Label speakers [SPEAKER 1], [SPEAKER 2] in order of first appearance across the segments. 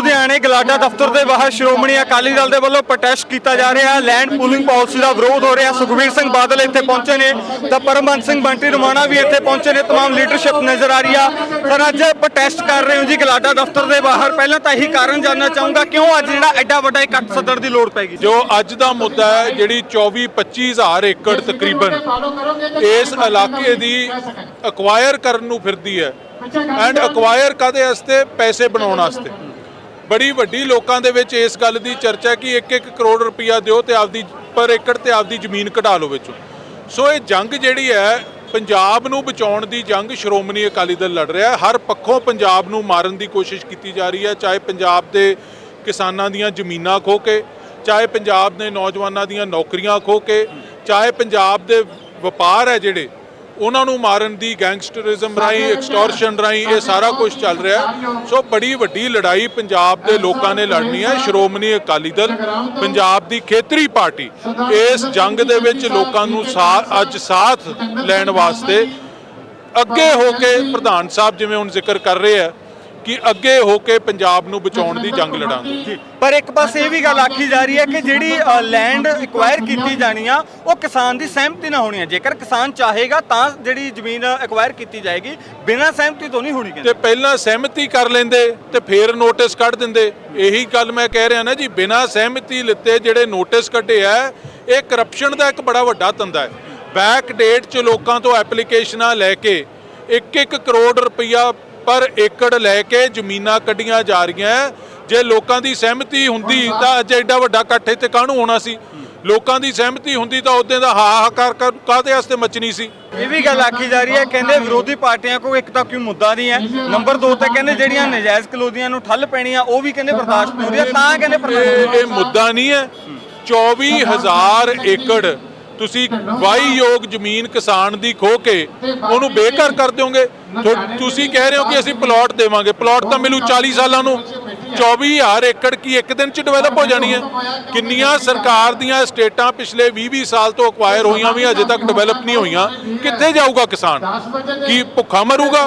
[SPEAKER 1] ਲੁਧਿਆਣੇ ਗਲਾਡਾ ਦਫ਼ਤਰ ਦੇ ਬਾਹਰ ਸ਼੍ਰੋਮਣੀ ਅਕਾਲੀ ਦਲ ਦੇ ਵੱਲੋਂ ਪ੍ਰੋਟੈਸਟ ਕੀਤਾ ਜਾ ਰਿਹਾ ਹੈ ਲੈਂਡ ਪੂਲਿੰਗ ਪਾਲਿਸੀ ਦਾ ਵਿਰੋਧ ਹੋ ਰਿਹਾ ਸੁਖਬੀਰ ਸਿੰਘ ਬਾਦਲ ਇੱਥੇ ਪਹੁੰਚੇ ਨੇ ਤਾਂ ਪਰਮਬੰਸ ਸਿੰਘ ਬੰਟੀ ਰਮਾਣਾ ਵੀ ਇੱਥੇ ਪਹੁੰਚੇ ਨੇ तमाम ਲੀਡਰਸ਼ਿਪ ਨਜ਼ਰ ਆ ਰਹੀ ਆ ਪਰ ਅੱਜ ਪ੍ਰੋਟੈਸਟ ਕਰ ਰਹੇ ਹੋ ਜੀ ਗਲਾਡਾ ਦਫ਼ਤਰ ਦੇ ਬਾਹਰ ਪਹਿਲਾਂ ਤਾਂ ਇਹੀ ਕਾਰਨ ਜਾਨਣਾ ਚਾਹੂੰਗਾ ਕਿਉਂ ਅੱਜ ਜਿਹੜਾ ਐਡਾ ਵੱਡਾ ਇਕੱਠ ਸੱਦਣ ਦੀ ਲੋੜ ਪੈ ਗਈ
[SPEAKER 2] ਜੋ ਅੱਜ ਦਾ ਮੁੱਦਾ ਹੈ ਜਿਹੜੀ 24 25000 ਏਕੜ ਤਕਰੀਬਨ ਇਸ ਇਲਾਕੇ ਦੀ ਅਕਵਾਇਰ ਕਰਨ ਨੂੰ ਫਿਰਦੀ ਹੈ ਐਂਡ ਅਕਵਾਇਰ ਕਾਦੇ ਵਾਸਤੇ ਪੈਸੇ ਬਣਾਉਣ ਵਾਸਤੇ ਬੜੀ ਵੱਡੀ ਲੋਕਾਂ ਦੇ ਵਿੱਚ ਇਸ ਗੱਲ ਦੀ ਚਰਚਾ ਕਿ 1-1 ਕਰੋੜ ਰੁਪਇਆ ਦਿਓ ਤੇ ਆਪਦੀ ਪਰ ਏਕੜ ਤੇ ਆਪਦੀ ਜ਼ਮੀਨ ਕਢਾ ਲਓ ਵਿੱਚੋਂ। ਸੋ ਇਹ ਜੰਗ ਜਿਹੜੀ ਹੈ, ਪੰਜਾਬ ਨੂੰ ਬਚਾਉਣ ਦੀ ਜੰਗ ਸ਼੍ਰੋਮਣੀ ਅਕਾਲੀ ਦਲ ਲੜ ਰਿਹਾ ਹੈ। ਹਰ ਪੱਖੋਂ ਪੰਜਾਬ ਨੂੰ ਮਾਰਨ ਦੀ ਕੋਸ਼ਿਸ਼ ਕੀਤੀ ਜਾ ਰਹੀ ਹੈ, ਚਾਹੇ ਪੰਜਾਬ ਦੇ ਕਿਸਾਨਾਂ ਦੀਆਂ ਜ਼ਮੀਨਾਂ ਖੋ ਕੇ, ਚਾਹੇ ਪੰਜਾਬ ਦੇ ਨੌਜਵਾਨਾਂ ਦੀਆਂ ਨੌਕਰੀਆਂ ਖੋ ਕੇ, ਚਾਹੇ ਪੰਜਾਬ ਦੇ ਵਪਾਰ ਹੈ ਜਿਹੜੇ ਉਹਨਾਂ ਨੂੰ ਮਾਰਨ ਦੀ ਗੈਂਗਸਟਰਿਜ਼ਮ ਰਾਹੀਂ ਐਕਸਟੋਰਸ਼ਨ ਰਾਹੀਂ ਇਹ ਸਾਰਾ ਕੁਝ ਚੱਲ ਰਿਹਾ। ਸੋ ਬੜੀ ਵੱਡੀ ਲੜਾਈ ਪੰਜਾਬ ਦੇ ਲੋਕਾਂ ਨੇ ਲੜਨੀ ਹੈ ਸ਼੍ਰੋਮਣੀ ਅਕਾਲੀ ਦਲ ਪੰਜਾਬ ਦੀ ਖੇਤਰੀ ਪਾਰਟੀ ਇਸ ਜੰਗ ਦੇ ਵਿੱਚ ਲੋਕਾਂ ਨੂੰ ਸਾ- ਅੱਜ ਸਾਥ ਲੈਣ ਵਾਸਤੇ ਅੱਗੇ ਹੋ ਕੇ ਪ੍ਰਧਾਨ ਸਾਹਿਬ ਜਿਵੇਂ ਹੁਣ ਜ਼ਿਕਰ ਕਰ ਰਹੇ ਆ ਕਿ ਅੱਗੇ ਹੋ ਕੇ ਪੰਜਾਬ ਨੂੰ ਬਚਾਉਣ ਦੀ ਜੰਗ ਲੜਾਂਗੇ।
[SPEAKER 1] ਪਰ ਇੱਕ ਪਾਸੇ ਇਹ ਵੀ ਗੱਲ ਆਖੀ ਜਾ ਰਹੀ ਹੈ ਕਿ ਜਿਹੜੀ ਲੈਂਡ ਐਕਵਾਇਰ ਕੀਤੀ ਜਾਣੀ ਆ ਉਹ ਕਿਸਾਨ ਦੀ ਸਹਿਮਤੀ ਨਾਲ ਹੋਣੀ ਹੈ ਜੇਕਰ ਕਿਸਾਨ ਚਾਹੇਗਾ ਤਾਂ ਜਿਹੜੀ ਜ਼ਮੀਨ ਐਕਵਾਇਰ ਕੀਤੀ ਜਾਏਗੀ ਬਿਨਾਂ ਸਹਿਮਤੀ ਤੋਂ ਨਹੀਂ ਹੋਣੀ
[SPEAKER 2] ਤੇ ਪਹਿਲਾਂ ਸਹਿਮਤੀ ਕਰ ਲੈਂਦੇ ਤੇ ਫੇਰ ਨੋਟਿਸ ਕੱਢ ਦਿੰਦੇ। ਇਹੀ ਗੱਲ ਮੈਂ ਕਹਿ ਰਿਹਾ ਨਾ ਜੀ ਬਿਨਾਂ ਸਹਿਮਤੀ ਲਿੱਤੇ ਜਿਹੜੇ ਨੋਟਿਸ ਕੱਢੇ ਆ ਇਹ ਕਰਪਸ਼ਨ ਦਾ ਇੱਕ ਬੜਾ ਵੱਡਾ ਧੰਦਾ ਹੈ। ਬੈਕ ਡੇਟ 'ਚ ਲੋਕਾਂ ਤੋਂ ਐਪਲੀਕੇਸ਼ਨਾਂ ਲੈ ਕੇ 1-1 ਕਰੋੜ ਰੁਪਈਆ ਪਰ ਏਕੜ ਲੈ ਕੇ ਜ਼ਮੀਨਾਂ ਕੱਢੀਆਂ ਜਾ ਰਹੀਆਂ। ਜੇ ਲੋਕਾਂ ਦੀ ਸਹਿਮਤੀ ਹੁੰਦੀ ਤਾਂ ਅੱਜ ਐਡਾ ਵੱਡਾ ਇਕੱਠ ਇੱਥੇ ਕਾਹਨੂੰ ਹੋਣਾ ਸੀ? ਲੋਕਾਂ ਦੀ ਸਹਿਮਤੀ ਹੁੰਦੀ ਤਾਂ ਉਦੋਂ ਦਾ ਹਾਹਾਕਾਰ ਕਰ- ਕਾਹਦੇ ਵਾਸਤੇ ਮਚਣੀ ਸੀ?
[SPEAKER 1] ਇਹ ਵੀ ਗੱਲ ਆਖੀ ਜਾ ਰਹੀ ਹੈ ਕਹਿੰਦੇ ਵਿਰੋਧੀ ਪਾਰਟੀਆਂ ਕੋਲ ਇੱਕ ਤਾਂ ਕੋਈ ਮੁੱਦਾ ਨਹੀਂ ਹੈ ਨੰਬਰ 2 ਤੇ ਕਹਿੰਦੇ ਜਿਹੜੀਆਂ ਨਜਾਇਜ਼ ਕਲੋਦੀਆਂ ਨੂੰ ਠੱਲ ਪੈਣੀ ਆ ਉਹ ਵੀ ਕਹਿੰਦੇ ਬਰਦਾਸ਼ਤ ਨਹੀਂ ਹੋ ਰਹੀ ਤਾਂ ਕਹਿੰਦੇ
[SPEAKER 2] ਇਹ ਮੁੱਦਾ ਨਹੀਂ ਹੈ 24000 ਏਕੜ ਤੁਸੀਂ ਵਾਹੀਯੋਗ ਜ਼ਮੀਨ ਕਿਸਾਨ ਦੀ ਖੋ ਕੇ ਉਹਨੂੰ ਬੇਘਰ ਕਰ ਦਿਓਗੇ? ਤੁਸੀਂ ਕਹਿ ਰਹੇ ਹੋ ਕਿ ਅਸੀਂ ਪਲਾਟ ਦੇਵਾਂਗੇ। ਪਲਾਟ ਤਾਂ ਮਿਲੂ 40 ਸਾਲਾਂ ਨੂੰ। 24000 ਏਕੜ ਕੀ ਇੱਕ ਦਿਨ ਚ ਡਿਵੈਲਪ ਹੋ ਜਾਣੀ ਹੈ? ਕਿੰਨੀਆਂ ਸਰਕਾਰ ਦੀਆਂ ਸਟੇਟਾਂ ਪਿਛਲੇ 20-20 ਸਾਲ ਤੋਂ ਅਕਵਾਇਰ ਹੋਈਆਂ ਵੀ ਅਜੇ ਤੱਕ ਡਿਵੈਲਪ ਨਹੀਂ ਹੋਈਆਂ? ਕਿੱਥੇ ਜਾਊਗਾ ਕਿਸਾਨ? ਕੀ ਭੁੱਖਾ ਮਰੂਗਾ?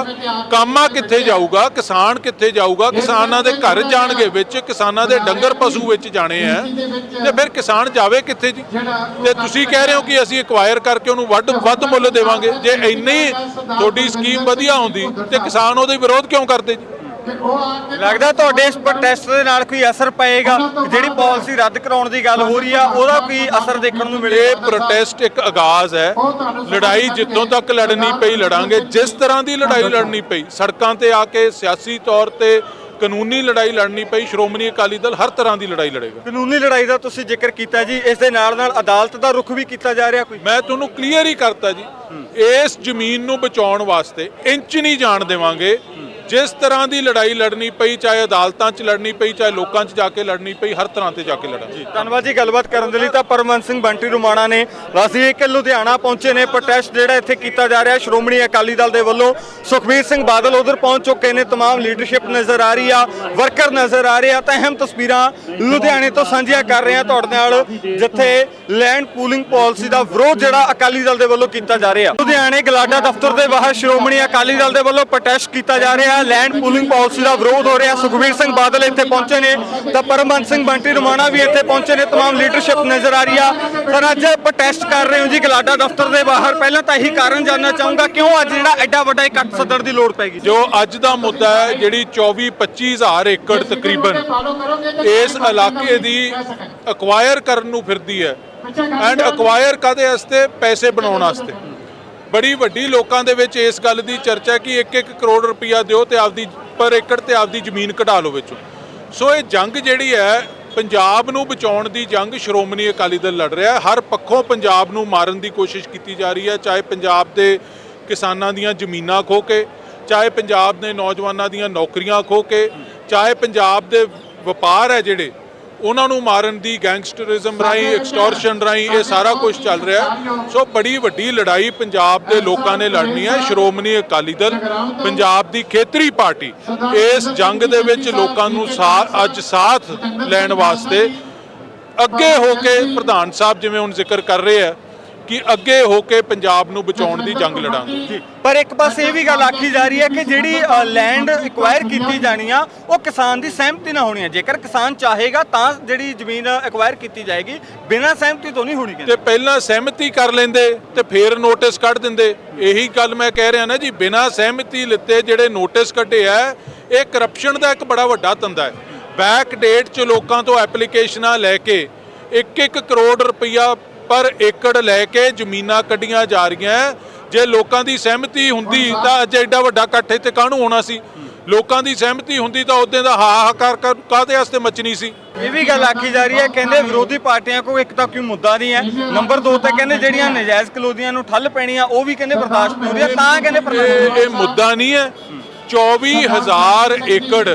[SPEAKER 2] ਕਾਮਾ ਕਿੱਥੇ ਜਾਊਗਾ? ਕਿਸਾਨ ਕਿੱਥੇ ਜਾਊਗਾ? ਕਿਸਾਨਾਂ ਦੇ ਘਰ ਜਾਣਗੇ ਵਿੱਚ ਕਿਸਾਨਾਂ ਦੇ ਡੰਗਰ ਪਸ਼ੂ ਵਿੱਚ ਜਾਣੇ ਆ। ਤੇ ਫਿਰ ਕਿਸਾਨ ਜਾਵੇ ਕਿੱਥੇ ਜੀ? ਤੇ ਤੁਸੀਂ ਕਹਿ ਰਹੇ ਹੋ ਕਿ ਅਸੀਂ ਐਕਵਾਇਰ ਕਰਕੇ ਉਹਨੂੰ ਵੱਧ ਵੱਧ ਮੁੱਲ ਦੇਵਾਂਗੇ। ਜੇ ਇੰਨੀ ਤੁਹਾਡੀ ਸਕੀਮ ਵਧੀਆ ਹੁੰਦੀ ਤੇ ਕਿਸਾਨ ਉਹਦੇ ਵਿਰੋਧ ਕਿਉਂ ਕਰਦੇ ਜੀ?
[SPEAKER 1] ਲੱਗਦਾ ਤੁਹਾਡੇ ਇਸ ਪ੍ਰੋਟੈਸਟ ਦੇ ਨਾਲ ਕੋਈ ਅਸਰ ਪਏਗਾ? ਜਿਹੜੀ ਪਾਲਿਸੀ ਰੱਦ ਕਰਾਉਣ ਦੀ ਗੱਲ ਹੋ ਰਹੀ ਆ ਉਹਦਾ ਕੋਈ ਅਸਰ ਦੇਖਣ ਨੂੰ
[SPEAKER 2] ਇਹ
[SPEAKER 1] ਮਿਲੇ
[SPEAKER 2] ਪ੍ਰੋਟੈਸਟ ਇੱਕ ਆਗਾਜ਼ ਹੈ। ਲੜਾਈ ਜਿੱਥੋਂ ਤੱਕ ਲੜਨੀ ਪਈ ਲੜਾਂਗੇ। ਜਿਸ ਤਰ੍ਹਾਂ ਦੀ ਲੜਾਈ ਲੜਨੀ ਪਈ ਸੜਕਾਂ ਤੇ ਆ ਕੇ ਸਿਆਸੀ ਤੌਰ ਤੇ ਕਾਨੂੰਨੀ ਲੜਾਈ ਲੜਨੀ ਪਈ ਸ਼੍ਰੋਮਣੀ ਅਕਾਲੀ ਦਲ ਹਰ ਤਰ੍ਹਾਂ ਦੀ ਲੜਾਈ ਲੜੇਗਾ।
[SPEAKER 1] ਕਾਨੂੰਨੀ ਲੜਾਈ ਦਾ ਤੁਸੀਂ ਜ਼ਿਕਰ ਕੀਤਾ ਜੀ ਇਸ ਦੇ ਨਾਲ ਨਾਲ ਅਦਾਲਤ ਦਾ ਰੁਖ ਵੀ ਕੀਤਾ ਜਾ ਰਿਹਾ ਕੋਈ?
[SPEAKER 2] ਮੈਂ ਤੁਹਾਨੂੰ ਕਲੀਅਰ ਹੀ ਕਰਤਾ ਜੀ ਇਸ ਜ਼ਮੀਨ ਨੂੰ ਬਚਾਉਣ ਵਾਸਤੇ ਇੰਚ ਨਹੀਂ ਜਾਣ ਦੇਵਾਂਗੇ। ਜਿਸ ਤਰ੍ਹਾਂ ਦੀ ਲੜਾਈ ਲੜਨੀ ਪਈ ਚਾਹੇ ਅਦਾਲਤਾਂ 'ਚ ਲੜਨੀ ਪਈ ਚਾਹੇ ਲੋਕਾਂ 'ਚ ਜਾ ਕੇ ਲੜਨੀ ਪਈ ਹਰ ਤਰ੍ਹਾਂ ਤੇ ਜਾ ਕੇ ਲੜਾਂਗੇ
[SPEAKER 1] ਧੰਨਵਾਦ ਜੀ ਗੱਲਬਾਤ ਕਰਨ ਦੇ ਲਈ ਤਾਂ ਪਰਮਵੰਤ ਸਿੰਘ ਬੰਟੀ ਰੁਮਾਣਾ ਨੇ ਰਾਸੀ ਇੱਕ ਲੁਧਿਆਣਾ ਪਹੁੰਚੇ ਨੇ ਪ੍ਰੋਟੈਸਟ ਜਿਹੜਾ ਇੱਥੇ ਕੀਤਾ ਜਾ ਰਿਹਾ ਸ਼੍ਰੋਮਣੀ ਅਕਾਲੀ ਦਲ ਦੇ ਵੱਲੋਂ ਸੁਖਬੀਰ ਸਿੰਘ ਬਾਦਲ ਉਧਰ ਪਹੁੰਚ ਚੁੱਕੇ ਨੇ तमाम ਲੀਡਰਸ਼ਿਪ ਨਜ਼ਰ ਆ ਰਹੀ ਆ ਵਰਕਰ ਨਜ਼ਰ ਆ ਰਹੇ ਆ ਤਾਂ ਅਹਿਮ ਤਸਵੀਰਾਂ ਲੁਧਿਆਣੇ ਤੋਂ ਸਾਂਝੀਆਂ ਕਰ ਰਹੇ ਆ ਤੁਹਾਡੇ ਨਾਲ ਜਿੱਥੇ ਲੈਂਡ ਪੂਲਿੰਗ ਪਾਲਿਸੀ ਦਾ ਵਿਰੋਧ ਜਿਹੜਾ ਅਕਾਲੀ ਦਲ ਦੇ ਵੱਲੋਂ ਕੀਤਾ ਜਾ ਰਿਹਾ ਲੁਧਿਆਣੇ ਗਲਾਡਾ ਦਫ਼ਤਰ ਦੇ ਬਾਹਰ ਸ਼੍ਰੋਮਣੀ ਅਕਾਲੀ ਦਲ ਦੇ ਵੱਲੋਂ ਪ੍ਰੋਟੈਸਟ ਕੀਤਾ ਜਾ ਰਿਹਾ ਲੈਂਡ ਪੂਲਿੰਗ ਪਾਲਿਸੀ ਦਾ ਵਿਰੋਧ ਹੋ ਰਿਹਾ ਸੁਖਬੀਰ ਸਿੰਘ ਬਾਦਲ ਇੱਥੇ ਪਹੁੰਚੇ ਨੇ ਤਾਂ ਪਰਮਬੰਸ ਸਿੰਘ ਬੰਟੀ ਰਮਾਣਾ ਵੀ ਇੱਥੇ ਪਹੁੰਚੇ ਨੇ तमाम ਲੀਡਰਸ਼ਿਪ ਨਜ਼ਰ ਆ ਰਹੀ ਆ ਪਰ ਅੱਜ ਪ੍ਰੋਟੈਸਟ ਕਰ ਰਹੇ ਹੋ ਜੀ ਗਲਾਡਾ ਦਫ਼ਤਰ ਦੇ ਬਾਹਰ ਪਹਿਲਾਂ ਤਾਂ ਇਹੀ ਕਾਰਨ ਜਾਨਣਾ ਚਾਹੂੰਗਾ ਕਿਉਂ ਅੱਜ ਜਿਹੜਾ ਐਡਾ ਵੱਡਾ ਇਕੱਠ ਸੱਦਣ ਦੀ ਲੋੜ ਪੈ ਗਈ
[SPEAKER 2] ਜੋ ਅੱਜ ਦਾ ਮੁੱਦਾ ਹੈ ਜਿਹੜੀ 24 25000 ਏਕੜ ਤਕਰੀਬਨ ਇਸ ਇਲਾਕੇ ਦੀ ਅਕਵਾਇਰ ਕਰਨ ਨੂੰ ਫਿਰਦੀ ਹੈ ਐਂਡ ਅਕਵਾਇਰ ਕਾਦੇ ਵਾਸਤੇ ਪੈਸੇ ਬਣਾਉਣ ਵਾਸਤੇ ਬੜੀ ਵੱਡੀ ਲੋਕਾਂ ਦੇ ਵਿੱਚ ਇਸ ਗੱਲ ਦੀ ਚਰਚਾ ਕਿ 1-1 ਕਰੋੜ ਰੁਪਇਆ ਦਿਓ ਤੇ ਆਪਦੀ ਪਰ ਏਕੜ ਤੇ ਆਪਦੀ ਜ਼ਮੀਨ ਕਢਾ ਲਓ ਵਿੱਚੋਂ। ਸੋ ਇਹ ਜੰਗ ਜਿਹੜੀ ਹੈ, ਪੰਜਾਬ ਨੂੰ ਬਚਾਉਣ ਦੀ ਜੰਗ ਸ਼੍ਰੋਮਣੀ ਅਕਾਲੀ ਦਲ ਲੜ ਰਿਹਾ ਹੈ। ਹਰ ਪੱਖੋਂ ਪੰਜਾਬ ਨੂੰ ਮਾਰਨ ਦੀ ਕੋਸ਼ਿਸ਼ ਕੀਤੀ ਜਾ ਰਹੀ ਹੈ, ਚਾਹੇ ਪੰਜਾਬ ਦੇ ਕਿਸਾਨਾਂ ਦੀਆਂ ਜ਼ਮੀਨਾਂ ਖੋ ਕੇ, ਚਾਹੇ ਪੰਜਾਬ ਦੇ ਨੌਜਵਾਨਾਂ ਦੀਆਂ ਨੌਕਰੀਆਂ ਖੋ ਕੇ, ਚਾਹੇ ਪੰਜਾਬ ਦੇ ਵਪਾਰ ਹੈ ਜਿਹੜੇ ਉਹਨਾਂ ਨੂੰ ਮਾਰਨ ਦੀ ਗੈਂਗਸਟਰਿਜ਼ਮ ਰਾਹੀਂ ਐਕਸਟੋਰਸ਼ਨ ਰਾਹੀਂ ਇਹ ਸਾਰਾ ਕੁਝ ਚੱਲ ਰਿਹਾ। ਸੋ ਬੜੀ ਵੱਡੀ ਲੜਾਈ ਪੰਜਾਬ ਦੇ ਲੋਕਾਂ ਨੇ ਲੜਨੀ ਹੈ ਸ਼੍ਰੋਮਣੀ ਅਕਾਲੀ ਦਲ ਪੰਜਾਬ ਦੀ ਖੇਤਰੀ ਪਾਰਟੀ ਇਸ ਜੰਗ ਦੇ ਵਿੱਚ ਲੋਕਾਂ ਨੂੰ ਸਾ- ਅੱਜ ਸਾਥ ਲੈਣ ਵਾਸਤੇ ਅੱਗੇ ਹੋ ਕੇ ਪ੍ਰਧਾਨ ਸਾਹਿਬ ਜਿਵੇਂ ਹੁਣ ਜ਼ਿਕਰ ਕਰ ਰਹੇ ਆ ਕਿ ਅੱਗੇ ਹੋ ਕੇ ਪੰਜਾਬ ਨੂੰ ਬਚਾਉਣ ਦੀ ਜੰਗ ਲੜਾਂਗੇ।
[SPEAKER 1] ਪਰ ਇੱਕ ਪਾਸੇ ਇਹ ਵੀ ਗੱਲ ਆਖੀ ਜਾ ਰਹੀ ਹੈ ਕਿ ਜਿਹੜੀ ਲੈਂਡ ਐਕਵਾਇਰ ਕੀਤੀ ਜਾਣੀ ਆ ਉਹ ਕਿਸਾਨ ਦੀ ਸਹਿਮਤੀ ਨਾਲ ਹੋਣੀ ਹੈ ਜੇਕਰ ਕਿਸਾਨ ਚਾਹੇਗਾ ਤਾਂ ਜਿਹੜੀ ਜ਼ਮੀਨ ਐਕਵਾਇਰ ਕੀਤੀ ਜਾਏਗੀ ਬਿਨਾਂ ਸਹਿਮਤੀ ਤੋਂ ਨਹੀਂ ਹੋਣੀ
[SPEAKER 2] ਤੇ ਪਹਿਲਾਂ ਸਹਿਮਤੀ ਕਰ ਲੈਂਦੇ ਤੇ ਫੇਰ ਨੋਟਿਸ ਕੱਢ ਦਿੰਦੇ। ਇਹੀ ਗੱਲ ਮੈਂ ਕਹਿ ਰਿਹਾ ਨਾ ਜੀ ਬਿਨਾਂ ਸਹਿਮਤੀ ਲਿੱਤੇ ਜਿਹੜੇ ਨੋਟਿਸ ਕੱਢੇ ਆ ਇਹ ਕਰਪਸ਼ਨ ਦਾ ਇੱਕ ਬੜਾ ਵੱਡਾ ਧੰਦਾ ਹੈ। ਬੈਕ ਡੇਟ 'ਚ ਲੋਕਾਂ ਤੋਂ ਐਪਲੀਕੇਸ਼ਨਾਂ ਲੈ ਕੇ 1-1 ਕਰੋੜ ਰੁਪਈਆ ਪਰ ਏਕੜ ਲੈ ਕੇ ਜ਼ਮੀਨਾਂ ਕੱਢੀਆਂ ਜਾ ਰਹੀਆਂ ਜੇ ਲੋਕਾਂ ਦੀ ਸਹਿਮਤੀ ਹੁੰਦੀ ਤਾਂ ਅੱਜ ਐਡਾ ਵੱਡਾ ਇਕੱਠ ਇੱਥੇ ਕਾਹਨੂੰ ਹੋਣਾ ਸੀ? ਲੋਕਾਂ ਦੀ ਸਹਿਮਤੀ ਹੁੰਦੀ ਤਾਂ ਉਦੋਂ ਦਾ ਹਾਹਾਕਾਰ ਕਰ- ਕਾਹਦੇ ਵਾਸਤੇ ਮਚਣੀ ਸੀ?
[SPEAKER 1] ਇਹ ਵੀ ਗੱਲ ਆਖੀ ਜਾ ਰਹੀ ਹੈ ਕਹਿੰਦੇ ਵਿਰੋਧੀ ਪਾਰਟੀਆਂ ਕੋਲ ਇੱਕ ਤਾਂ ਕੋਈ ਮੁੱਦਾ ਨਹੀਂ ਹੈ? ਨੰਬਰ 2 ਤੇ ਕਹਿੰਦੇ ਜਿਹੜੀਆਂ ਨਜਾਇਜ਼ ਕਲੋਦੀਆਂ ਨੂੰ ਠੱਲ ਪੈਣੀ ਆ ਉਹ ਵੀ ਕਹਿੰਦੇ ਬਰਦਾਸ਼ਤ ਨਹੀਂ ਹੋ ਰਹੀ ਤਾਂ ਕਹਿੰਦੇ
[SPEAKER 2] ਇਹ ਮੁੱਦਾ ਨਹੀਂ ਹੈ। 24000 ਏਕੜ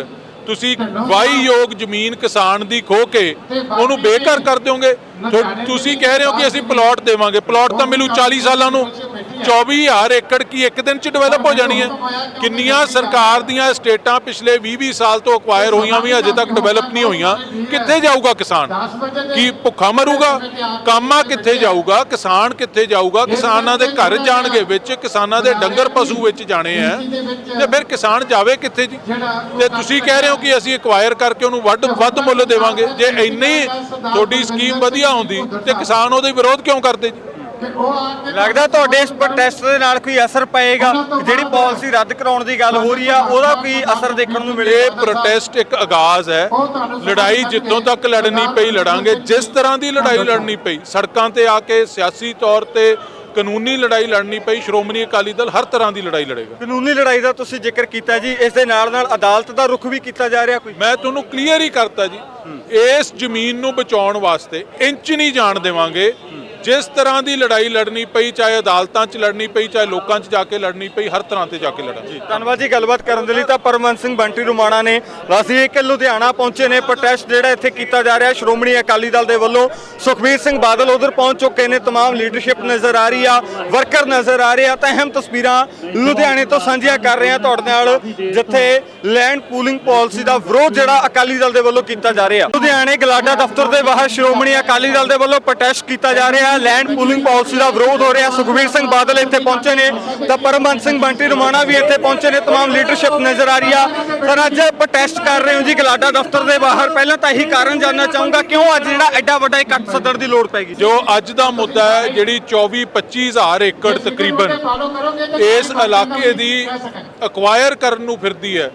[SPEAKER 2] ਤੁਸੀਂ ਵਾਹੀਯੋਗ ਜ਼ਮੀਨ ਕਿਸਾਨ ਦੀ ਖੋ ਕੇ ਉਹਨੂੰ ਬੇਘਰ ਕਰ ਦਿਓਗੇ? ਤੁਸੀਂ ਕਹਿ ਰਹੇ ਹੋ ਕਿ ਅਸੀਂ ਪਲਾਟ ਦੇਵਾਂਗੇ। ਪਲਾਟ ਤਾਂ ਮਿਲੂ 40 ਸਾਲਾਂ ਨੂੰ। 24000 ਏਕੜ ਕੀ ਇੱਕ ਦਿਨ ਚ ਡਿਵੈਲਪ ਹੋ ਜਾਣੀ ਹੈ? ਕਿੰਨੀਆਂ ਸਰਕਾਰ ਦੀਆਂ ਸਟੇਟਾਂ ਪਿਛਲੇ 20-20 ਸਾਲ ਤੋਂ ਅਕਵਾਇਰ ਹੋਈਆਂ ਵੀ ਅਜੇ ਤੱਕ ਡਿਵੈਲਪ ਨਹੀਂ ਹੋਈਆਂ? ਕਿੱਥੇ ਜਾਊਗਾ ਕਿਸਾਨ? ਕੀ ਭੁੱਖਾ ਮਰੂਗਾ? ਕਾਮਾ ਕਿੱਥੇ ਜਾਊਗਾ? ਕਿਸਾਨ ਕਿੱਥੇ ਜਾਊਗਾ? ਕਿਸਾਨਾਂ ਦੇ ਘਰ ਜਾਣਗੇ ਵਿੱਚ, ਕਿਸਾਨਾਂ ਦੇ ਡੰਗਰ ਪਸ਼ੂ ਵਿੱਚ ਜਾਣੇ ਆ। ਤੇ ਫਿਰ ਕਿਸਾਨ ਜਾਵੇ ਕਿੱਥੇ ਜੀ? ਤੇ ਤੁਸੀਂ ਕਹਿ ਰਹੇ ਹੋ ਕਿ ਅਸੀਂ ਐਕਵਾਇਰ ਕਰਕੇ ਉਹਨੂੰ ਵੱਧ ਵੱਧ ਮੁੱਲ ਦੇਵਾਂਗੇ। ਜੇ ਇੰਨੀ ਤੁਹਾਡੀ ਸਕੀਮ ਵਧੀਆ ਹੁੰਦੀ ਤੇ ਕਿਸਾਨ ਉਹਦੇ ਵਿਰੋਧ ਕਿਉਂ ਕਰਦੇ ਜੀ?
[SPEAKER 1] ਲੱਗਦਾ ਤੁਹਾਡੇ ਇਸ ਪ੍ਰੋਟੈਸਟ ਦੇ ਨਾਲ ਕੋਈ ਅਸਰ ਪਏਗਾ? ਜਿਹੜੀ ਪਾਲਿਸੀ ਰੱਦ ਕਰਾਉਣ ਦੀ ਗੱਲ ਹੋ ਰਹੀ ਆ ਉਹਦਾ ਕੋਈ ਅਸਰ ਦੇਖਣ ਨੂੰ
[SPEAKER 2] ਇਹ
[SPEAKER 1] ਮਿਲੇ
[SPEAKER 2] ਪ੍ਰੋਟੈਸਟ ਇੱਕ ਆਗਾਜ਼ ਹੈ। ਲੜਾਈ ਜਿੱਥੋਂ ਤੱਕ ਲੜਨੀ ਪਈ ਲੜਾਂਗੇ। ਜਿਸ ਤਰ੍ਹਾਂ ਦੀ ਲੜਾਈ ਲੜਨੀ ਪਈ ਸੜਕਾਂ ਤੇ ਆ ਕੇ ਸਿਆਸੀ ਤੌਰ ਤੇ ਕਾਨੂੰਨੀ ਲੜਾਈ ਲੜਨੀ ਪਈ ਸ਼੍ਰੋਮਣੀ ਅਕਾਲੀ ਦਲ ਹਰ ਤਰ੍ਹਾਂ ਦੀ ਲੜਾਈ ਲੜੇਗਾ।
[SPEAKER 1] ਕਾਨੂੰਨੀ ਲੜਾਈ ਦਾ ਤੁਸੀਂ ਜ਼ਿਕਰ ਕੀਤਾ ਜੀ ਇਸ ਦੇ ਨਾਲ ਨਾਲ ਅਦਾਲਤ ਦਾ ਰੁਖ ਵੀ ਕੀਤਾ ਜਾ ਰਿਹਾ ਕੋਈ?
[SPEAKER 2] ਮੈਂ ਤੁਹਾਨੂੰ ਕਲੀਅਰ ਹੀ ਕਰਤਾ ਜੀ ਇਸ ਜ਼ਮੀਨ ਨੂੰ ਬਚਾਉਣ ਵਾਸਤੇ ਇੰਚ ਨਹੀਂ ਜਾਣ ਦੇਵਾਂਗੇ। ਜਿਸ ਤਰ੍ਹਾਂ ਦੀ ਲੜਾਈ ਲੜਨੀ ਪਈ ਚਾਹੇ ਅਦਾਲਤਾਂ 'ਚ ਲੜਨੀ ਪਈ ਚਾਹੇ ਲੋਕਾਂ 'ਚ ਜਾ ਕੇ ਲੜਨੀ ਪਈ ਹਰ ਤਰ੍ਹਾਂ ਤੇ ਜਾ ਕੇ ਲੜਾਂਗੇ
[SPEAKER 1] ਧੰਨਵਾਦ ਜੀ ਗੱਲਬਾਤ ਕਰਨ ਦੇ ਲਈ ਤਾਂ ਪਰਮਵੰਤ ਸਿੰਘ ਬੰਟੀ ਰੁਮਾਣਾ ਨੇ ਅਸੀਂ ਇੱਕ ਲੁਧਿਆਣਾ ਪਹੁੰਚੇ ਨੇ ਪ੍ਰੋਟੈਸਟ ਜਿਹੜਾ ਇੱਥੇ ਕੀਤਾ ਜਾ ਰਿਹਾ ਸ਼੍ਰੋਮਣੀ ਅਕਾਲੀ ਦਲ ਦੇ ਵੱਲੋਂ ਸੁਖਬੀਰ ਸਿੰਘ ਬਾਦਲ ਉਧਰ ਪਹੁੰਚ ਚੁੱਕੇ ਨੇ तमाम ਲੀਡਰਸ਼ਿਪ ਨਜ਼ਰ ਆ ਰਹੀ ਆ ਵਰਕਰ ਨਜ਼ਰ ਆ ਰਹੇ ਆ ਤਾਂ ਅਹਿਮ ਤਸਵੀਰਾਂ ਲੁਧਿਆਣੇ ਤੋਂ ਸਾਂਝੀਆਂ ਕਰ ਰਹੇ ਆ ਤੁਹਾਡੇ ਨਾਲ ਜਿੱਥੇ ਲੈਂਡ ਪੂਲਿੰਗ ਪਾਲਿਸੀ ਦਾ ਵਿਰੋਧ ਜਿਹੜਾ ਅਕਾਲੀ ਦਲ ਦੇ ਵੱਲੋਂ ਕੀਤਾ ਜਾ ਰਿਹਾ ਲੁਧਿਆਣੇ ਗਲਾਡਾ ਦਫ਼ਤਰ ਦੇ ਬਾਹਰ ਸ਼੍ਰੋਮਣੀ ਅਕਾਲੀ ਦਲ ਦੇ ਵੱਲੋਂ ਪ੍ਰੋਟੈਸਟ ਕੀਤਾ ਜਾ ਰਿਹਾ ਲੈਂਡ ਪੂਲਿੰਗ ਪਾਲਿਸੀ ਦਾ ਵਿਰੋਧ ਹੋ ਰਿਹਾ ਸੁਖਬੀਰ ਸਿੰਘ ਬਾਦਲ ਇੱਥੇ ਪਹੁੰਚੇ ਨੇ ਤਾਂ ਪਰਮਬੰਸ ਸਿੰਘ ਬੰਟੀ ਰਮਾਣਾ ਵੀ ਇੱਥੇ ਪਹੁੰਚੇ ਨੇ तमाम ਲੀਡਰਸ਼ਿਪ ਨਜ਼ਰ ਆ ਰਹੀ ਆ ਸਰ ਅੱਜ ਪ੍ਰੋਟੈਸਟ ਕਰ ਰਹੇ ਹੋ ਜੀ ਗਲਾਡਾ ਦਫ਼ਤਰ ਦੇ ਬਾਹਰ ਪਹਿਲਾਂ ਤਾਂ ਇਹੀ ਕਾਰਨ ਜਾਨਣਾ ਚਾਹੂੰਗਾ ਕਿਉਂ ਅੱਜ ਜਿਹੜਾ ਐਡਾ ਵੱਡਾ ਇਕੱਠ ਸੱਦਣ ਦੀ ਲੋੜ ਪੈ ਗਈ
[SPEAKER 2] ਜੋ ਅੱਜ ਦਾ ਮੁੱਦਾ ਹੈ ਜਿਹੜੀ 24 25000 ਏਕੜ ਤਕਰੀਬਨ ਇਸ ਇਲਾਕੇ ਦੀ ਅਕਵਾਇਰ ਕਰਨ ਨੂੰ ਫਿਰਦੀ ਹੈ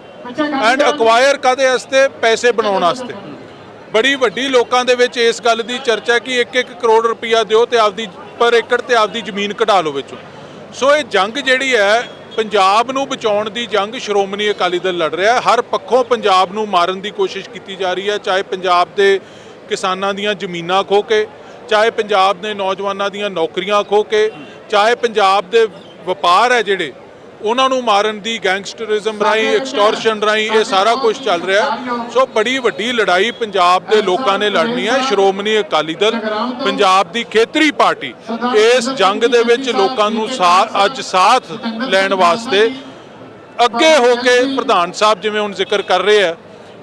[SPEAKER 2] ਐਂਡ ਅਕਵਾਇਰ ਕਾਦੇ ਵਾਸਤੇ ਪੈਸੇ ਬਣਾਉਣ ਵਾਸਤੇ ਬੜੀ ਵੱਡੀ ਲੋਕਾਂ ਦੇ ਵਿੱਚ ਇਸ ਗੱਲ ਦੀ ਚਰਚਾ ਕਿ 1-1 ਕਰੋੜ ਰੁਪਇਆ ਦਿਓ ਤੇ ਆਪਦੀ ਪਰ ਏਕੜ ਤੇ ਆਪਦੀ ਜ਼ਮੀਨ ਕਢਾ ਲਓ ਵਿੱਚੋਂ। ਸੋ ਇਹ ਜੰਗ ਜਿਹੜੀ ਹੈ, ਪੰਜਾਬ ਨੂੰ ਬਚਾਉਣ ਦੀ ਜੰਗ ਸ਼੍ਰੋਮਣੀ ਅਕਾਲੀ ਦਲ ਲੜ ਰਿਹਾ ਹੈ। ਹਰ ਪੱਖੋਂ ਪੰਜਾਬ ਨੂੰ ਮਾਰਨ ਦੀ ਕੋਸ਼ਿਸ਼ ਕੀਤੀ ਜਾ ਰਹੀ ਹੈ, ਚਾਹੇ ਪੰਜਾਬ ਦੇ ਕਿਸਾਨਾਂ ਦੀਆਂ ਜ਼ਮੀਨਾਂ ਖੋ ਕੇ, ਚਾਹੇ ਪੰਜਾਬ ਦੇ ਨੌਜਵਾਨਾਂ ਦੀਆਂ ਨੌਕਰੀਆਂ ਖੋ ਕੇ, ਚਾਹੇ ਪੰਜਾਬ ਦੇ ਵਪਾਰ ਹੈ ਜਿਹੜੇ ਉਹਨਾਂ ਨੂੰ ਮਾਰਨ ਦੀ ਗੈਂਗਸਟਰਿਜ਼ਮ ਰਾਹੀਂ ਐਕਸਟੋਰਸ਼ਨ ਰਾਹੀਂ ਇਹ ਸਾਰਾ ਕੁਝ ਚੱਲ ਰਿਹਾ। ਸੋ ਬੜੀ ਵੱਡੀ ਲੜਾਈ ਪੰਜਾਬ ਦੇ ਲੋਕਾਂ ਨੇ ਲੜਨੀ ਹੈ। ਸ਼੍ਰੋਮਣੀ ਅਕਾਲੀ ਦਲ ਪੰਜਾਬ ਦੀ ਖੇਤਰੀ ਪਾਰਟੀ ਇਸ ਜੰਗ ਦੇ ਵਿੱਚ ਲੋਕਾਂ ਨੂੰ ਸਾ- ਅੱਜ ਸਾਥ ਲੈਣ ਵਾਸਤੇ ਅੱਗੇ ਹੋ ਕੇ ਪ੍ਰਧਾਨ ਸਾਹਿਬ ਜਿਵੇਂ ਹੁਣ ਜ਼ਿਕਰ ਕਰ ਰਹੇ ਆ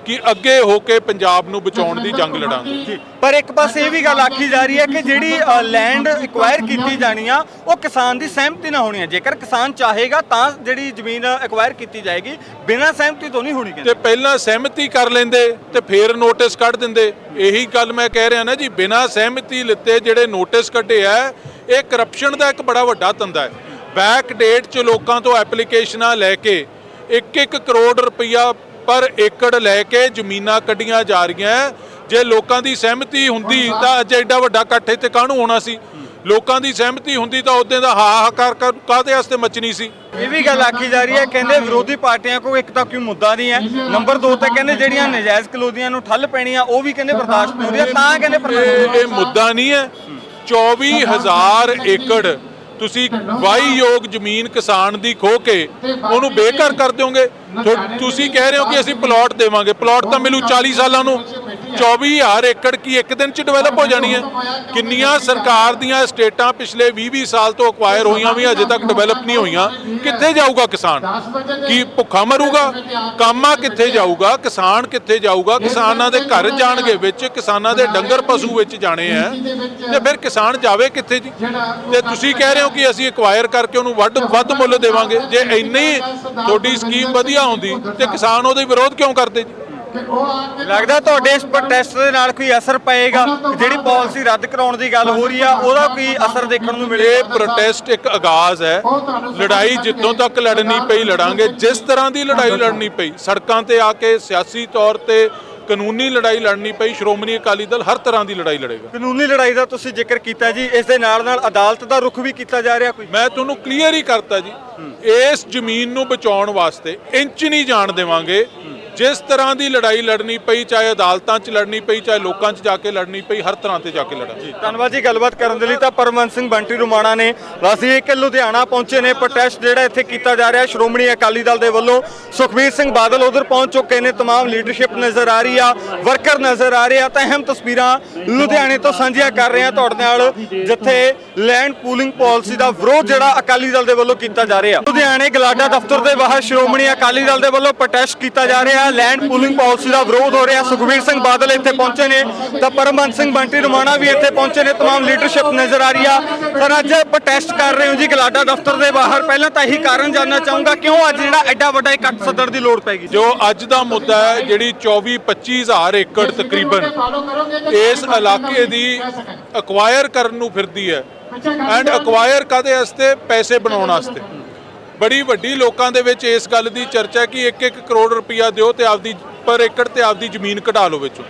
[SPEAKER 2] ਕਿ ਅੱਗੇ ਹੋ ਕੇ ਪੰਜਾਬ ਨੂੰ ਬਚਾਉਣ ਦੀ ਜੰਗ ਲੜਾਂਗੇ।
[SPEAKER 1] ਪਰ ਇੱਕ ਪਾਸੇ ਇਹ ਵੀ ਗੱਲ ਆਖੀ ਜਾ ਰਹੀ ਹੈ ਕਿ ਜਿਹੜੀ ਲੈਂਡ ਐਕਵਾਇਰ ਕੀਤੀ ਜਾਣੀ ਆ ਉਹ ਕਿਸਾਨ ਦੀ ਸਹਿਮਤੀ ਨਾਲ ਹੋਣੀ ਹੈ ਜੇਕਰ ਕਿਸਾਨ ਚਾਹੇਗਾ ਤਾਂ ਜਿਹੜੀ ਜ਼ਮੀਨ ਐਕਵਾਇਰ ਕੀਤੀ ਜਾਏਗੀ ਬਿਨਾਂ ਸਹਿਮਤੀ ਤੋਂ ਨਹੀਂ ਹੋਣੀ
[SPEAKER 2] ਤੇ ਪਹਿਲਾਂ ਸਹਿਮਤੀ ਕਰ ਲੈਂਦੇ ਤੇ ਫੇਰ ਨੋਟਿਸ ਕੱਢ ਦਿੰਦੇ। ਇਹੀ ਗੱਲ ਮੈਂ ਕਹਿ ਰਿਹਾ ਨਾ ਜੀ ਬਿਨਾਂ ਸਹਿਮਤੀ ਲਿੱਤੇ ਜਿਹੜੇ ਨੋਟਿਸ ਕੱਢੇ ਆ ਇਹ ਕਰਪਸ਼ਨ ਦਾ ਇੱਕ ਬੜਾ ਵੱਡਾ ਧੰਦਾ ਹੈ। ਬੈਕ ਡੇਟ 'ਚ ਲੋਕਾਂ ਤੋਂ ਐਪਲੀਕੇਸ਼ਨਾਂ ਲੈ ਕੇ 1-1 ਕਰੋੜ ਰੁਪਈਆ ਪਰ ਏਕੜ ਲੈ ਕੇ ਜ਼ਮੀਨਾਂ ਕੱਢੀਆਂ ਜਾ ਰਹੀਆਂ ਜੇ ਲੋਕਾਂ ਦੀ ਸਹਿਮਤੀ ਹੁੰਦੀ ਤਾਂ ਅੱਜ ਐਡਾ ਵੱਡਾ ਇਕੱਠ ਇੱਥੇ ਕਾਹਨੂੰ ਹੋਣਾ ਸੀ? ਲੋਕਾਂ ਦੀ ਸਹਿਮਤੀ ਹੁੰਦੀ ਤਾਂ ਉਦੋਂ ਦਾ ਹਾਹਾਕਾਰ ਕਰ- ਕਾਹਦੇ ਵਾਸਤੇ ਮਚਣੀ ਸੀ?
[SPEAKER 1] ਇਹ ਵੀ ਗੱਲ ਆਖੀ ਜਾ ਰਹੀ ਹੈ ਕਹਿੰਦੇ ਵਿਰੋਧੀ ਪਾਰਟੀਆਂ ਕੋਲ ਇੱਕ ਤਾਂ ਕੋਈ ਮੁੱਦਾ ਨਹੀਂ ਹੈ। ਨੰਬਰ 2 ਤੇ ਕਹਿੰਦੇ ਜਿਹੜੀਆਂ ਨਜਾਇਜ਼ ਕਲੋਦੀਆਂ ਨੂੰ ਠੱਲ ਪੈਣੀ ਆ ਉਹ ਵੀ ਕਹਿੰਦੇ ਬਰਦਾਸ਼ਤ ਨਹੀਂ ਹੋ ਰਹੀ ਤਾਂ ਕਹਿੰਦੇ
[SPEAKER 2] ਇਹ ਮੁੱਦਾ ਨਹੀਂ ਹੈ। 24000 ਏਕੜ ਤੁਸੀਂ ਵਾਹੀਯੋਗ ਜ਼ਮੀਨ ਕਿਸਾਨ ਦੀ ਖੋ ਕੇ ਉਹਨੂੰ ਬੇਘਰ ਕਰ ਦਿਓਗੇ? ਤੁਸੀਂ ਕਹਿ ਰਹੇ ਹੋ ਕਿ ਅਸੀਂ ਪਲਾਟ ਦੇਵਾਂਗੇ। ਪਲਾਟ ਤਾਂ ਮਿਲੂ 40 ਸਾਲਾਂ ਨੂੰ। 24000 ਏਕੜ ਕੀ ਇੱਕ ਦਿਨ ਚ ਡਿਵੈਲਪ ਹੋ ਜਾਣੀ ਹੈ? ਕਿੰਨੀਆਂ ਸਰਕਾਰ ਦੀਆਂ ਸਟੇਟਾਂ ਪਿਛਲੇ 20-20 ਸਾਲ ਤੋਂ ਅਕਵਾਇਰ ਹੋਈਆਂ ਵੀ ਅਜੇ ਤੱਕ ਡਿਵੈਲਪ ਨਹੀਂ ਹੋਈਆਂ? ਕਿੱਥੇ ਜਾਊਗਾ ਕਿਸਾਨ? ਕੀ ਭੁੱਖਾ ਮਰੂਗਾ? ਕਾਮਾ ਕਿੱਥੇ ਜਾਊਗਾ? ਕਿਸਾਨ ਕਿੱਥੇ ਜਾਊਗਾ? ਕਿਸਾਨਾਂ ਦੇ ਘਰ ਜਾਣਗੇ ਵਿੱਚ, ਕਿਸਾਨਾਂ ਦੇ ਡੰਗਰ ਪਸ਼ੂ ਵਿੱਚ ਜਾਣੇ ਆ। ਤੇ ਫਿਰ ਕਿਸਾਨ ਜਾਵੇ ਕਿੱਥੇ ਜੀ? ਤੇ ਤੁਸੀਂ ਕਹਿ ਰਹੇ ਹੋ ਕਿ ਅਸੀਂ ਐਕਵਾਇਰ ਕਰਕੇ ਉਹਨੂੰ ਵੱਧ ਵੱਧ ਮੁੱਲ ਦੇਵਾਂਗੇ। ਜੇ ਇੰਨੀ ਤੁਹਾਡੀ ਸਕੀਮ ਵਧੀਆ ਹੁੰਦੀ ਤੇ ਕਿਸਾਨ ਉਹਦੇ ਵਿਰੋਧ ਕਿਉਂ ਕਰਦੇ ਜੀ?
[SPEAKER 1] ਲੱਗਦਾ ਤੁਹਾਡੇ ਇਸ ਪ੍ਰੋਟੈਸਟ ਦੇ ਨਾਲ ਕੋਈ ਅਸਰ ਪਏਗਾ? ਜਿਹੜੀ ਪਾਲਿਸੀ ਰੱਦ ਕਰਾਉਣ ਦੀ ਗੱਲ ਹੋ ਰਹੀ ਆ ਉਹਦਾ ਕੋਈ ਅਸਰ ਦੇਖਣ ਨੂੰ
[SPEAKER 2] ਇਹ
[SPEAKER 1] ਮਿਲੇ
[SPEAKER 2] ਪ੍ਰੋਟੈਸਟ ਇੱਕ ਆਗਾਜ਼ ਹੈ। ਲੜਾਈ ਜਿੱਥੋਂ ਤੱਕ ਲੜਨੀ ਪਈ ਲੜਾਂਗੇ। ਜਿਸ ਤਰ੍ਹਾਂ ਦੀ ਲੜਾਈ ਲੜਨੀ ਪਈ ਸੜਕਾਂ ਤੇ ਆ ਕੇ ਸਿਆਸੀ ਤੌਰ ਤੇ ਕਾਨੂੰਨੀ ਲੜਾਈ ਲੜਨੀ ਪਈ ਸ਼੍ਰੋਮਣੀ ਅਕਾਲੀ ਦਲ ਹਰ ਤਰ੍ਹਾਂ ਦੀ ਲੜਾਈ ਲੜੇਗਾ।
[SPEAKER 1] ਕਾਨੂੰਨੀ ਲੜਾਈ ਦਾ ਤੁਸੀਂ ਜ਼ਿਕਰ ਕੀਤਾ ਜੀ ਇਸ ਦੇ ਨਾਲ ਨਾਲ ਅਦਾਲਤ ਦਾ ਰੁਖ ਵੀ ਕੀਤਾ ਜਾ ਰਿਹਾ ਕੋਈ?
[SPEAKER 2] ਮੈਂ ਤੁਹਾਨੂੰ ਕਲੀਅਰ ਹੀ ਕਰਤਾ ਜੀ ਇਸ ਜ਼ਮੀਨ ਨੂੰ ਬਚਾਉਣ ਵਾਸਤੇ ਇੰਚ ਨਹੀਂ ਜਾਣ ਦੇਵਾਂਗੇ। ਜਿਸ ਤਰ੍ਹਾਂ ਦੀ ਲੜਾਈ ਲੜਨੀ ਪਈ ਚਾਹੇ ਅਦਾਲਤਾਂ 'ਚ ਲੜਨੀ ਪਈ ਚਾਹੇ ਲੋਕਾਂ 'ਚ ਜਾ ਕੇ ਲੜਨੀ ਪਈ ਹਰ ਤਰ੍ਹਾਂ ਤੇ ਜਾ ਕੇ ਲੜਾਂਗੇ
[SPEAKER 1] ਧੰਨਵਾਦ ਜੀ ਗੱਲਬਾਤ ਕਰਨ ਦੇ ਲਈ ਤਾਂ ਪਰਮਵੰਤ ਸਿੰਘ ਬੰਟੀ ਰੁਮਾਣਾ ਨੇ ਅਸੀਂ ਇੱਕ ਲੁਧਿਆਣਾ ਪਹੁੰਚੇ ਨੇ ਪ੍ਰੋਟੈਸਟ ਜਿਹੜਾ ਇੱਥੇ ਕੀਤਾ ਜਾ ਰਿਹਾ ਸ਼੍ਰੋਮਣੀ ਅਕਾਲੀ ਦਲ ਦੇ ਵੱਲੋਂ ਸੁਖਬੀਰ ਸਿੰਘ ਬਾਦਲ ਉਧਰ ਪਹੁੰਚ ਚੁੱਕੇ ਨੇ तमाम ਲੀਡਰਸ਼ਿਪ ਨਜ਼ਰ ਆ ਰਹੀ ਆ ਵਰਕਰ ਨਜ਼ਰ ਆ ਰਹੇ ਆ ਤਾਂ ਅਹਿਮ ਤਸਵੀਰਾਂ ਲੁਧਿਆਣੇ ਤੋਂ ਸਾਂਝੀਆਂ ਕਰ ਰਹੇ ਆ ਤੁਹਾਡੇ ਨਾਲ ਜਿੱਥੇ ਲੈਂਡ ਪੂਲਿੰਗ ਪਾਲਿਸੀ ਦਾ ਵਿਰੋਧ ਜਿਹੜਾ ਅਕਾਲੀ ਦਲ ਦੇ ਵੱਲੋਂ ਕੀਤਾ ਜਾ ਰਿਹਾ ਲੁਧਿਆਣੇ ਗਲਾਡਾ ਦਫ਼ਤਰ ਦੇ ਬਾਹਰ ਸ਼੍ਰੋਮਣੀ ਅਕਾਲੀ ਦਲ ਦੇ ਵੱਲੋਂ ਪ੍ਰੋਟੈਸਟ ਕੀਤਾ ਜਾ ਰਿਹਾ ਲੈਂਡ ਪੂਲਿੰਗ ਪਾਲਿਸੀ ਦਾ ਵਿਰੋਧ ਹੋ ਰਿਹਾ ਸੁਖਬੀਰ ਸਿੰਘ ਬਾਦਲ ਇੱਥੇ ਪਹੁੰਚੇ ਨੇ ਤਾਂ ਪਰਮਵੰਤ ਸਿੰਘ ਬੰਟੀ ਰੁਮਾਣਾ ਵੀ ਇੱਥੇ ਪਹੁੰਚੇ ਨੇ तमाम ਲੀਡਰਸ਼ਿਪ ਨਜ਼ਰ ਆ ਰਹੀ ਆ ਸਰ ਅੱਜ ਪ੍ਰੋਟੈਸਟ ਕਰ ਰਹੇ ਹੋ ਜੀ ਗਲਾਡਾ ਦਫ਼ਤਰ ਦੇ ਬਾਹਰ ਪਹਿਲਾਂ ਤਾਂ ਇਹੀ ਕਾਰਨ ਜਾਨਣਾ ਚਾਹੂੰਗਾ ਕਿਉਂ ਅੱਜ ਜਿਹੜਾ ਐਡਾ ਵੱਡਾ ਇਕੱਠ ਸੱਦਣ ਦੀ ਲੋੜ ਪੈ ਗਈ
[SPEAKER 2] ਜੋ ਅੱਜ ਦਾ ਮੁੱਦਾ ਹੈ ਜਿਹੜੀ 24 25000 ਏਕੜ ਤਕਰੀਬਨ ਇਸ ਇਲਾਕੇ ਦੀ ਅਕਵਾਇਰ ਕਰਨ ਨੂੰ ਫਿਰਦੀ ਹੈ ਐਂਡ ਅਕਵਾਇਰ ਕਾਦੇ ਵਾਸਤੇ ਪੈਸੇ ਬਣਾਉਣ ਵਾਸਤੇ ਬੜੀ ਵੱਡੀ ਲੋਕਾਂ ਦੇ ਵਿੱਚ ਇਸ ਗੱਲ ਦੀ ਚਰਚਾ ਕਿ 1-1 ਕਰੋੜ ਰੁਪਇਆ ਦਿਓ ਤੇ ਆਪਦੀ ਪਰ ਏਕੜ ਤੇ ਆਪਦੀ ਜ਼ਮੀਨ ਕਢਾ ਲਓ ਵਿੱਚੋਂ।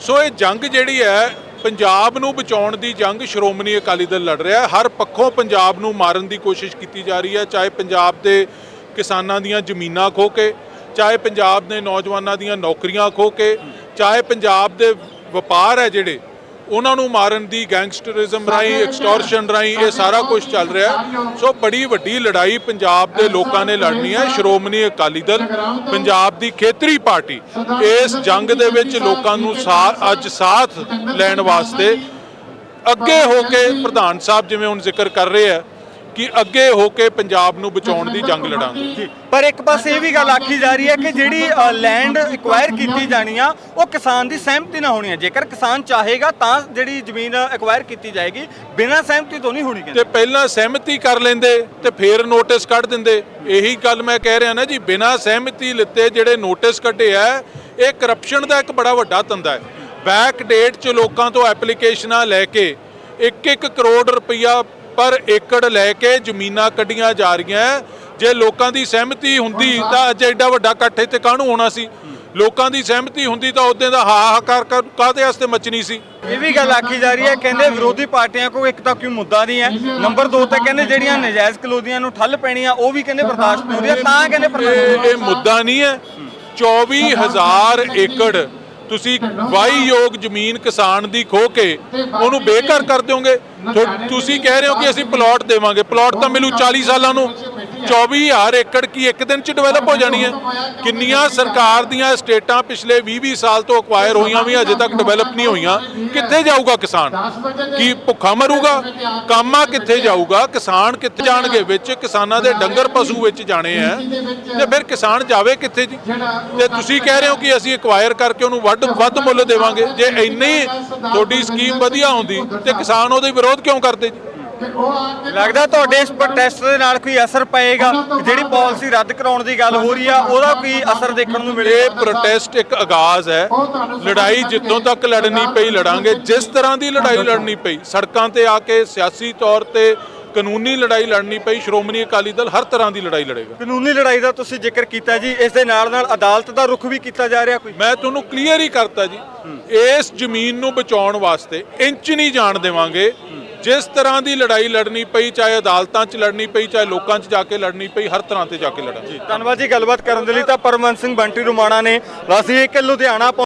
[SPEAKER 2] ਸੋ ਇਹ ਜੰਗ ਜਿਹੜੀ ਹੈ, ਪੰਜਾਬ ਨੂੰ ਬਚਾਉਣ ਦੀ ਜੰਗ ਸ਼੍ਰੋਮਣੀ ਅਕਾਲੀ ਦਲ ਲੜ ਰਿਹਾ ਹੈ। ਹਰ ਪੱਖੋਂ ਪੰਜਾਬ ਨੂੰ ਮਾਰਨ ਦੀ ਕੋਸ਼ਿਸ਼ ਕੀਤੀ ਜਾ ਰਹੀ ਹੈ, ਚਾਹੇ ਪੰਜਾਬ ਦੇ ਕਿਸਾਨਾਂ ਦੀਆਂ ਜ਼ਮੀਨਾਂ ਖੋ ਕੇ, ਚਾਹੇ ਪੰਜਾਬ ਦੇ ਨੌਜਵਾਨਾਂ ਦੀਆਂ ਨੌਕਰੀਆਂ ਖੋ ਕੇ, ਚਾਹੇ ਪੰਜਾਬ ਦੇ ਵਪਾਰ ਹੈ ਜਿਹੜੇ ਉਹਨਾਂ ਨੂੰ ਮਾਰਨ ਦੀ ਗੈਂਗਸਟਰਿਜ਼ਮ ਰਾਹੀਂ ਐਕਸਟੋਰਸ਼ਨ ਰਾਹੀਂ ਇਹ ਸਾਰਾ ਕੁਝ ਚੱਲ ਰਿਹਾ। ਸੋ ਬੜੀ ਵੱਡੀ ਲੜਾਈ ਪੰਜਾਬ ਦੇ ਲੋਕਾਂ ਨੇ ਲੜਨੀ ਹੈ ਸ਼੍ਰੋਮਣੀ ਅਕਾਲੀ ਦਲ ਪੰਜਾਬ ਦੀ ਖੇਤਰੀ ਪਾਰਟੀ ਇਸ ਜੰਗ ਦੇ ਵਿੱਚ ਲੋਕਾਂ ਨੂੰ ਸਾਥ ਅੱਜ ਸਾਥ ਲੈਣ ਵਾਸਤੇ ਅੱਗੇ ਹੋ ਕੇ ਪ੍ਰਧਾਨ ਸਾਹਿਬ ਜਿਵੇਂ ਹੁਣ ਜ਼ਿਕਰ ਕਰ ਰਹੇ ਆ ਕਿ ਅੱਗੇ ਹੋ ਕੇ ਪੰਜਾਬ ਨੂੰ ਬਚਾਉਣ ਦੀ ਜੰਗ ਲੜਾਂਗੇ।
[SPEAKER 1] ਪਰ ਇੱਕ ਪਾਸੇ ਇਹ ਵੀ ਗੱਲ ਆਖੀ ਜਾ ਰਹੀ ਹੈ ਕਿ ਜਿਹੜੀ ਲੈਂਡ ਐਕਵਾਇਰ ਕੀਤੀ ਜਾਣੀ ਆ ਉਹ ਕਿਸਾਨ ਦੀ ਸਹਿਮਤੀ ਨਾਲ ਹੋਣੀ ਹੈ ਜੇਕਰ ਕਿਸਾਨ ਚਾਹੇਗਾ ਤਾਂ ਜਿਹੜੀ ਜ਼ਮੀਨ ਐਕਵਾਇਰ ਕੀਤੀ ਜਾਏਗੀ ਬਿਨਾਂ ਸਹਿਮਤੀ ਤੋਂ ਨਹੀਂ ਹੋਣੀ
[SPEAKER 2] ਤੇ ਪਹਿਲਾਂ ਸਹਿਮਤੀ ਕਰ ਲੈਂਦੇ ਤੇ ਫੇਰ ਨੋਟਿਸ ਕੱਢ ਦਿੰਦੇ। ਇਹੀ ਗੱਲ ਮੈਂ ਕਹਿ ਰਿਹਾ ਨਾ ਜੀ ਬਿਨਾਂ ਸਹਿਮਤੀ ਲਿੱਤੇ ਜਿਹੜੇ ਨੋਟਿਸ ਕੱਢੇ ਆ ਇਹ ਕਰਪਸ਼ਨ ਦਾ ਇੱਕ ਬੜਾ ਵੱਡਾ ਧੰਦਾ ਹੈ। ਬੈਕ ਡੇਟ 'ਚ ਲੋਕਾਂ ਤੋਂ ਐਪਲੀਕੇਸ਼ਨਾਂ ਲੈ ਕੇ 1-1 ਕਰੋੜ ਰੁਪਈਆ ਪਰ ਏਕੜ ਲੈ ਕੇ ਜ਼ਮੀਨਾਂ ਕੱਢੀਆਂ ਜਾ ਰਹੀਆਂ ਜੇ ਲੋਕਾਂ ਦੀ ਸਹਿਮਤੀ ਹੁੰਦੀ ਤਾਂ ਅੱਜ ਐਡਾ ਵੱਡਾ ਇਕੱਠ ਇੱਥੇ ਕਾਹਨੂੰ ਹੋਣਾ ਸੀ? ਲੋਕਾਂ ਦੀ ਸਹਿਮਤੀ ਹੁੰਦੀ ਤਾਂ ਉਦੋਂ ਦਾ ਹਾਹਾਕਾਰ ਕਰ- ਕਾਹਦੇ ਵਾਸਤੇ ਮਚਣੀ ਸੀ?
[SPEAKER 1] ਇਹ ਵੀ ਗੱਲ ਆਖੀ ਜਾ ਰਹੀ ਹੈ ਕਹਿੰਦੇ ਵਿਰੋਧੀ ਪਾਰਟੀਆਂ ਕੋਲ ਇੱਕ ਤਾਂ ਕੋਈ ਮੁੱਦਾ ਨਹੀਂ ਹੈ। ਨੰਬਰ 2 ਤੇ ਕਹਿੰਦੇ ਜਿਹੜੀਆਂ ਨਜਾਇਜ਼ ਕਲੋਦੀਆਂ ਨੂੰ ਠੱਲ ਪੈਣੀ ਆ ਉਹ ਵੀ ਕਹਿੰਦੇ ਬਰਦਾਸ਼ਤ ਨਹੀਂ ਹੋ ਰਹੀ ਹੈ, ਤਾਂ ਕਹਿੰਦੇ
[SPEAKER 2] ਇਹ ਮੁੱਦਾ ਨਹੀਂ ਹੈ। 24000 ਏਕੜ ਤੁਸੀਂ ਵਾਹੀਯੋਗ ਜ਼ਮੀਨ ਕਿਸਾਨ ਦੀ ਖੋ ਕੇ ਉਹਨੂੰ ਬੇਘਰ ਕਰ ਦਿਓਗੇ? ਤੁਸੀਂ ਕਹਿ ਰਹੇ ਹੋ ਕਿ ਅਸੀਂ ਪਲਾਟ ਦੇਵਾਂਗੇ। ਪਲਾਟ ਤਾਂ ਮਿਲੂ 40 ਸਾਲਾਂ ਨੂੰ। 24000 ਏਕੜ ਕੀ ਇੱਕ ਦਿਨ ਚ ਡਿਵੈਲਪ ਹੋ ਜਾਣੀ ਹੈ? ਕਿੰਨੀਆਂ ਸਰਕਾਰ ਦੀਆਂ ਸਟੇਟਾਂ ਪਿਛਲੇ 20-20 ਸਾਲ ਤੋਂ ਅਕਵਾਇਰ ਹੋਈਆਂ ਵੀ ਅਜੇ ਤੱਕ ਡਿਵੈਲਪ ਨਹੀਂ ਹੋਈਆਂ? ਕਿੱਥੇ ਜਾਊਗਾ ਕਿਸਾਨ? ਕੀ ਭੁੱਖਾ ਮਰੂਗਾ? ਕਾਮਾ ਕਿੱਥੇ ਜਾਊਗਾ? ਕਿਸਾਨ ਕਿੱਥੇ ਜਾਣਗੇ? ਵਿੱਚ ਕਿਸਾਨਾਂ ਦੇ ਡੰਗਰ ਪਸ਼ੂ ਵਿੱਚ ਜਾਣੇ ਆ। ਤੇ ਫਿਰ ਕਿਸਾਨ ਜਾਵੇ ਕਿੱਥੇ ਜੀ? ਤੇ ਤੁਸੀਂ ਕਹਿ ਰਹੇ ਹੋ ਕਿ ਅਸੀਂ ਐਕਵਾਇਰ ਕਰਕੇ ਉਹਨੂੰ ਵੱਧ ਵੱਧ ਮੁੱਲ ਦੇਵਾਂਗੇ। ਜੇ ਇੰਨੀ ਤੁਹਾਡੀ ਸਕੀਮ ਵਧੀਆ ਹੁੰਦੀ ਤੇ ਕਿਸਾਨ ਉਹਦੇ ਵਿਰੋਧ ਕਿਉਂ ਕਰਦੇ ਜੀ?
[SPEAKER 1] ਲੱਗਦਾ ਤੁਹਾਡੇ ਇਸ ਪ੍ਰੋਟੈਸਟ ਦੇ ਨਾਲ ਕੋਈ ਅਸਰ ਪਏਗਾ। ਜਿਹੜੀ ਪਾਲਿਸੀ ਰੱਦ ਕਰਾਉਣ ਦੀ ਗੱਲ ਹੋ ਰਹੀ ਆ ਉਹਦਾ ਕੋਈ ਅਸਰ ਦੇਖਣ ਨੂੰ ਮਿਲੇ
[SPEAKER 2] ਇਹ ਪ੍ਰੋਟੈਸਟ ਇੱਕ ਆਗਾਜ਼ ਹੈ। ਲੜਾਈ ਜਿੱਥੋਂ ਤੱਕ ਲੜਨੀ ਪਈ ਲੜਾਂਗੇ। ਜਿਸ ਤਰ੍ਹਾਂ ਦੀ ਲੜਾਈ ਲੜਨੀ ਪਈ ਸੜਕਾਂ ਤੇ ਆ ਕੇ ਸਿਆਸੀ ਤੌਰ ਤੇ ਕਾਨੂੰਨੀ ਲੜਾਈ ਲੜਨੀ ਪਈ ਸ਼੍ਰੋਮਣੀ ਅਕਾਲੀ ਦਲ ਹਰ ਤਰ੍ਹਾਂ ਦੀ ਲੜਾਈ ਲੜੇਗਾ।
[SPEAKER 1] ਕਾਨੂੰਨੀ ਲੜਾਈ ਦਾ ਤੁਸੀਂ ਜ਼ਿਕਰ ਕੀਤਾ ਜੀ ਇਸ ਦੇ ਨਾਲ ਨਾਲ ਅਦਾਲਤ ਦਾ ਰੁਖ ਵੀ ਕੀਤਾ ਜਾ ਰਿਹਾ ਕੋਈ?
[SPEAKER 2] ਮੈਂ ਤੁਹਾਨੂੰ ਕਲੀਅਰ ਹੀ ਕਰਤਾ ਜੀ ਇਸ ਜ਼ਮੀਨ ਨੂੰ ਬਚਾਉਣ ਵਾਸਤੇ ਇੰਚ ਨਹੀਂ ਜਾਣ ਦੇਵਾਂਗੇ। ਜਿਸ ਤਰ੍ਹਾਂ ਦੀ ਲੜਾਈ ਲੜਨੀ ਪਈ ਚਾਹੇ ਅਦਾਲਤਾਂ 'ਚ ਲੜਨੀ ਪਈ ਚਾਹੇ ਲੋਕਾਂ 'ਚ ਜਾ ਕੇ ਲੜਨੀ ਪਈ ਹਰ ਤਰ੍ਹਾਂ ਤੇ ਜਾ ਕੇ ਲੜਾਂਗੇ।
[SPEAKER 1] ਧੰਨਵਾਦ ਜੀ ਗੱਲਬਾਤ ਕਰਨ ਦੇ ਲਈ ਤਾਂ ਪਰਮਵੰਤ ਸਿੰਘ ਬੰਟੀ ਰੁਮਾਣਾ ਨੇ। ਅਸੀਂ ਇੱਕ ਲੁਧਿਆਣਾ